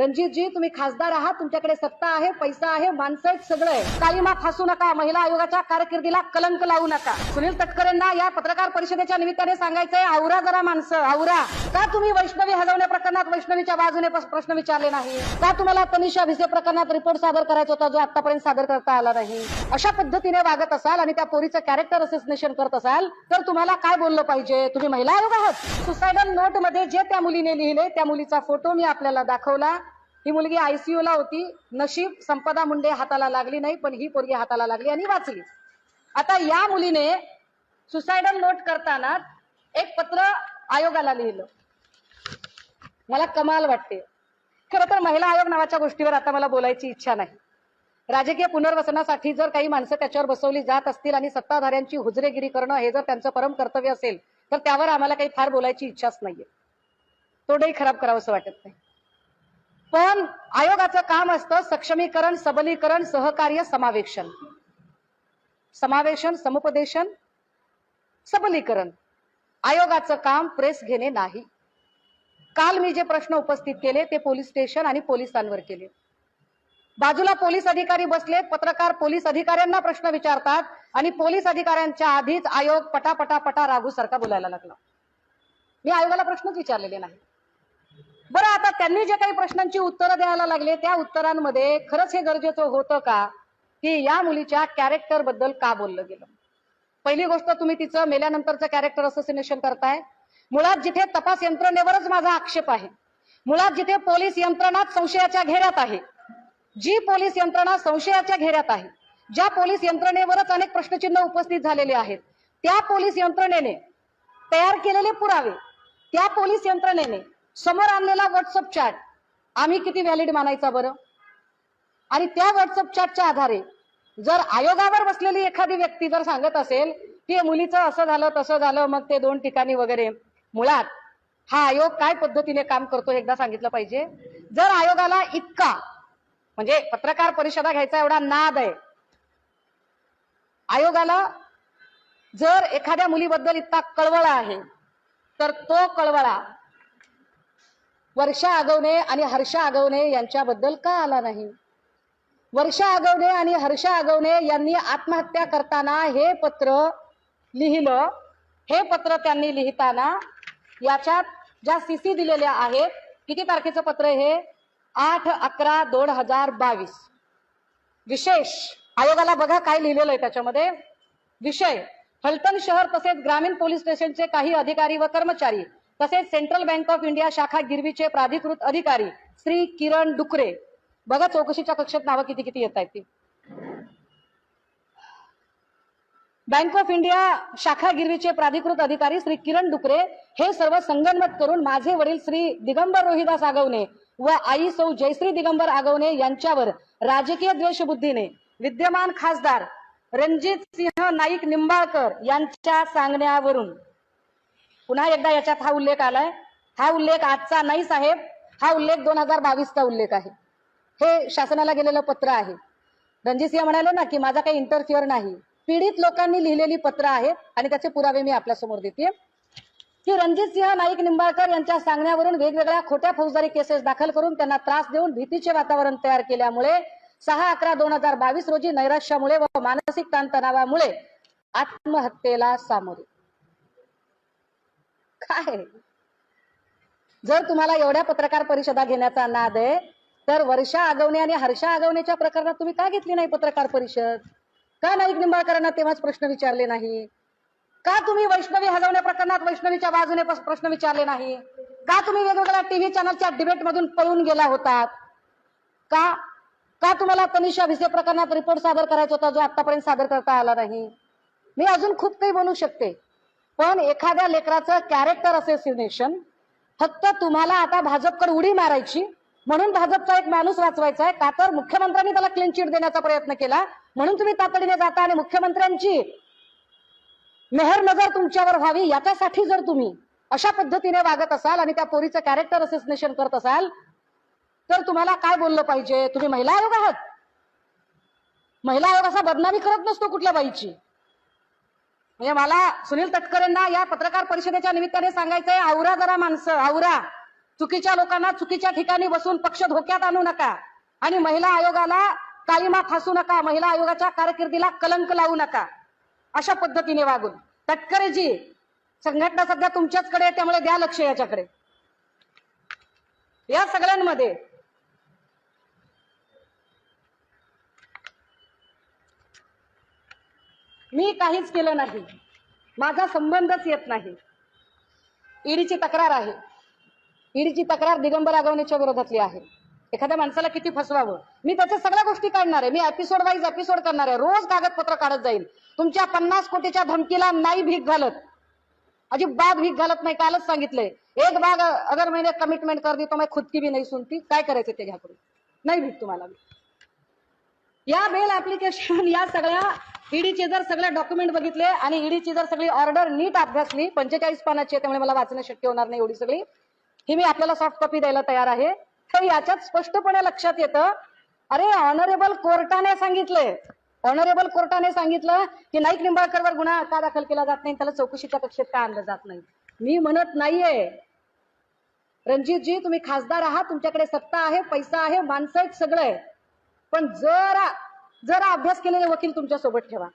रणजितजी तुम्ही खासदार आहात तुमच्याकडे सत्ता आहे पैसा आहे माणसं आहेत सगळं. आहे काळीमा फासू नका महिला आयोगाच्या कारकिर्दीला कलंक लावू नका. सुनील तटकरेंना या पत्रकार परिषदेच्या निमित्ताने सांगायचंय आवरा जरा माणसं आवरा. का तुम्ही वैष्णवी हलवण्या प्रकरणात वैष्णवीच्या बाजूने प्रश्न विचारले नाही? का तुम्हाला तनिषा भिसे प्रकरणात रिपोर्ट सादर करायचा होता जो आतापर्यंत सादर करता आला नाही? अशा पद्धतीने वागत असाल आणि त्या पोरीचं कॅरेक्टर असेसिनेशन करत असाल तर तुम्हाला काय बोललं पाहिजे? तुम्ही महिला आयोग आहात. सुसायडल नोटमध्ये जे त्या मुलीने लिहिले त्या मुलीचा फोटो मी आपल्याला दाखवला. ही मुलगी आयसीयू ला होती. नशीब संपदा मुंडे हाताला लागली नाही पण ही पोरगी हाताला लागली आणि वाचली. आता या मुलीने सुसायडल नोट करताना एक पत्र आयोगाला लिहिलं. मला कमाल वाटते. खरं तर महिला आयोग नावाच्या गोष्टीवर आता मला बोलायची इच्छा नाही. राजकीय पुनर्वसनासाठी जर काही माणसं त्याच्यावर बसवली जात असतील आणि सत्ताधाऱ्यांची हुजरेगिरी करणं हे जर त्यांचं परम कर्तव्य असेल तर त्यावर आम्हाला काही फार बोलायची इच्छाच नाहीये. तोडही खराब करावंसं वाटत नाही. पण आयोगाचं काम असतं सक्षमीकरण सबलीकरण सहकार्य समावेशन. समावेशन समुपदेशन सबलीकरण. आयोगाचं काम प्रेस घेणे नाही. काल मी जे प्रश्न उपस्थित केले ते पोलीस स्टेशन आणि पोलिसांवर केले. बाजूला पोलीस अधिकारी बसले पत्रकार पोलीस अधिकाऱ्यांना प्रश्न विचारतात आणि पोलीस अधिकाऱ्यांच्या आधीच आयोग पटापटा पटा राघू सारखा बोलायला लागला. मी आयोगाला प्रश्नच विचारलेले नाही. बरं आता त्यांनी जे काही प्रश्नांची उत्तरं द्यायला लागले त्या उत्तरांमध्ये खरंच हे गरजेचं होतं का? की या मुलीच्या कॅरेक्टरबद्दल का बोललं गेलं? पहिली गोष्ट तुम्ही तिचं मेल्यानंतरचं कॅरेक्टर असोसिनेशन करताय. मुळात जिथे तपास यंत्रणेवरच माझा आक्षेप आहे. मुळात जिथे पोलीस यंत्रणा संशयाच्या घेऱ्यात आहे. जी पोलीस यंत्रणा संशयाच्या घेऱ्यात आहे ज्या पोलीस यंत्रणेवरच अनेक प्रश्नचिन्ह उपस्थित झालेले आहेत त्या पोलीस यंत्रणेने तयार केलेले पुरावे त्या पोलीस यंत्रणेने समोर आणलेला व्हॉट्सअप चॅट आम्ही किती व्हॅलिड मानायचा बरं? आणि त्या व्हॉट्सअप चॅटच्या आधारे जर आयोगावर बसलेली एखादी व्यक्ती जर सांगत असेल की मुलीचं असं झालं तसं झालं मग ते दोन ठिकाणी वगैरे. मुळात हा आयोग काय पद्धतीने काम करतो एकदा सांगितलं पाहिजे. जर आयोगाला इतका म्हणजे पत्रकार परिषदा घ्यायचा एवढा नाद आहे आयोगाला जर एखाद्या मुलीबद्दल इतका कळवळा आहे तर तो कळवळा वर्षा आगवणे आणि हर्षा आगवणे यांच्याबद्दल का आला नाही? वर्षा आगवणे आणि हर्षा आगवणे यांनी आत्महत्या करताना हे पत्र लिहिलं. हे पत्र त्यांनी लिहिताना याच्यात ज्या सीसी दिलेल्या आहेत किती तारखेचं पत्र हे? आठ अकरा दोन हजार बावीस. विशेष आयोगाला बघा काय लिहिलेलं आहे त्याच्यामध्ये. विषय फलटण शहर तसेच ग्रामीण पोलीस स्टेशनचे काही अधिकारी व कर्मचारी तसेच सेंट्रल बँक ऑफ इंडिया शाखा गिरवीचे प्राधिकृत अधिकारी श्री किरण डुकरे. बघा चौकशीच्या कक्षात नावं किती किती येत आहेत ती. बँक ऑफ इंडिया शाखा गिरवीचे प्राधिकृत अधिकारी श्री किरण डुकरे हे सर्व संगनमत करून माझे वडील श्री दिगंबर रोहिदास आगवणे व आई सौ जयश्री दिगंबर आगवणे यांच्यावर राजकीय द्वेषबुद्धीने विद्यमान खासदार रणजित सिंह नाईक निंबाळकर यांच्या सांगण्यावरून पुन्हा एकदा याच्यात हा उल्लेख आलाय. हा उल्लेख आजचा नाही साहेब. हा उल्लेख दोन हजार बावीसचा उल्लेख आहे. हे शासनाला गेलेलं पत्र आहे. रणजित सिंह म्हणाले ना की माझा काही इंटरफिअर नाही. पीडित लोकांनी लिहिलेली पत्र आहेत आणि त्याचे पुरावे मी आपल्यासमोर देते. की रणजित सिंह नाईक निंबाळकर यांच्या सांगण्यावरून वेगवेगळ्या खोट्या फौजदारी केसेस दाखल करून त्यांना त्रास देऊन भीतीचे वातावरण तयार केल्यामुळे सहा अकरा दोन हजार बावीस रोजी नैराश्यामुळे व मानसिक ताणतणावामुळे आत्महत्येला सामोरे. काय? जर तुम्हाला एवढ्या पत्रकार परिषदा घेण्याचा नाद आहे तर वर्षा आगवणे आणि हर्षा आगवणेच्या प्रकरणात तुम्ही का घेतली नाही पत्रकार परिषद? का नाईक निंबाळकरांना तेव्हाच प्रश्न विचारले नाही? का तुम्ही वैष्णवी हजवण्या प्रकरणात वैष्णवीच्या बाजूने प्रश्न विचारले नाही? का तुम्ही वेगवेगळ्या टीव्ही चॅनलच्या डिबेट मधून पळून गेला होतात? का का तुम्हाला तनिषा भिसे प्रकरणात रिपोर्ट सादर करायचा होता जो आतापर्यंत सादर करता आला नाही? मी अजून खूप काही बोलू शकते. पण एखाद्या लेकराचं कॅरेक्टर असेसिनेशन फक्त तुम्हाला आता भाजपकडे उडी मारायची म्हणून भाजपचा एक माणूस वाचवायचा आहे का तर मुख्यमंत्र्यांनी त्याला क्लीन चिट देण्याचा प्रयत्न केला म्हणून तुम्ही तातडीने जाता आणि मुख्यमंत्र्यांची मेहर नजर तुमच्यावर व्हावी याच्यासाठी जर तुम्ही अशा पद्धतीने वागत असाल आणि त्या पोरीचं कॅरेक्टर असेसिनेशन करत असाल तर तुम्हाला काय बोललं पाहिजे? तुम्ही महिला आयोग आहात. महिला आयोग असा बदनामी करत नसतो कुठल्या बाईची. म्हणजे मला सुनील तटकरेंना या पत्रकार परिषदेच्या निमित्ताने सांगायचंय आवरा जरा माणसं आवरा. चुकीच्या लोकांना चुकीच्या ठिकाणी बसून पक्ष धोक्यात आणू नका. आणि महिला आयोगाला कालिमा फासू नका महिला आयोगाच्या कारकिर्दीला कलंक लावू नका. अशा पद्धतीने वागून. तटकरेजी संघटना सध्या तुमच्याचकडे त्यामुळे द्या लक्ष याच्याकडे. या सगळ्यांमध्ये मी काहीच केलं नाही. माझा संबंधच येत नाही. ईडीची तक्रार आहे. ईडीची तक्रार दिगंबर आगवण्याच्या विरोधातली आहे. एखाद्या माणसाला किती फसवावं? मी त्याच्या सगळ्या गोष्टी काढणार आहे. मी एपिसोड वाईज एपिसोड करणार आहे. रोज कागदपत्र काढत जाईल तुमच्या पन्नास कोटीच्या धमकीला नाही भीक घालत. अजिबात भीक घालत नाही. कालच सांगितलंय. एक बाग अगर मैंने कमिटमेंट कर दी तो मैं खुद की भी नाही सुनती. काय करायचं ते घ्या करून नाही भीक तुम्हाला. या बेल ऍप्लिकेशन या सगळ्या ईडीचे जर सगळे डॉक्युमेंट बघितले आणि ईडीची जर सगळी ऑर्डर नीट अभ्यासली पंचेचाळीस पानाची आहे त्यामुळे मला वाचणं शक्य होणार नाही एवढी सगळी. ही मी आपल्याला सॉफ्ट कॉपी द्यायला तयार आहे. तर याच्यात स्पष्टपणे लक्षात येतं अरे ऑनरेबल कोर्टाने सांगितलंय ऑनरेबल कोर्टाने सांगितलं की नाईक निंबाळकरवर गुन्हा का दाखल केला जात नाही? त्याला चौकशीच्या कक्षेत का आणलं जात नाही? मी म्हणत नाहीये. रणजितजी तुम्ही खासदार आहात तुमच्याकडे सत्ता आहे पैसा आहे माणसं आहेत सगळं. आहे पण जरा जरा अभ्यास केलेले वकील तुमच्यासोबत ठेवा.